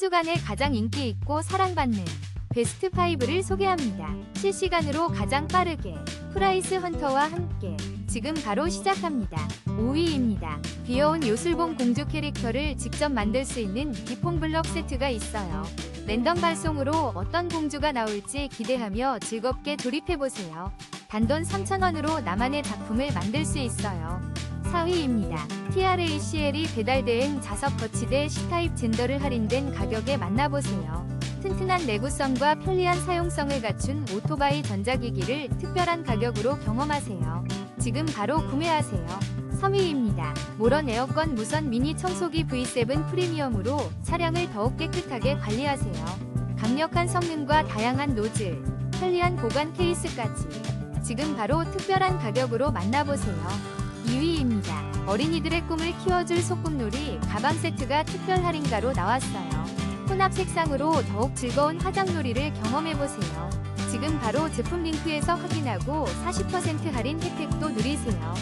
주간에 가장 인기 있고 사랑받는 베스트 5를 소개합니다. 실시간으로 가장 빠르게 프라이스 헌터와 함께 지금 바로 시작합니다. 5위입니다. 귀여운 요술봉 공주 캐릭터를 직접 만들 수 있는 기폰 블럭 세트가 있어요. 랜덤 발송으로 어떤 공주가 나올지 기대하며 즐겁게 조립해보세요. 단돈 3,000원으로 나만의 작품을 만들 수 있어요. 4위입니다. TRACL이 배달대행 자석 거치대 C타입 젠더를 할인된 가격에 만나보세요. 튼튼한 내구성과 편리한 사용성을 갖춘 오토바이 전자기기를 특별한 가격으로 경험하세요. 지금 바로 구매하세요. 3위입니다. 모런 에어컨 무선 미니 청소기 V7 프리미엄으로 차량을 더욱 깨끗하게 관리하세요. 강력한 성능과 다양한 노즐, 편리한 보관 케이스까지 지금 바로 특별한 가격으로 만나보세요. 2위입니다. 어린이들의 꿈을 키워줄 소꿉놀이 가방 세트가 특별 할인가로 나왔어요. 혼합 색상으로 더욱 즐거운 화장놀이를 경험해보세요. 지금 바로 제품 링크에서 확인하고 40% 할인 혜택도 누리세요.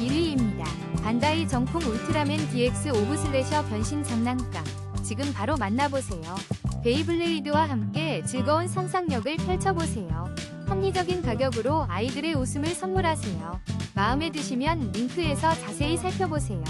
1위입니다. 반다이 정품 울트라맨 DX 오브 슬래셔 변신 장난감. 지금 바로 만나보세요. 베이블레이드와 함께 즐거운 상상력을 펼쳐보세요. 합리적인 가격으로 아이들의 웃음을 선물하세요. 마음에 드시면 링크에서 자세히 살펴보세요.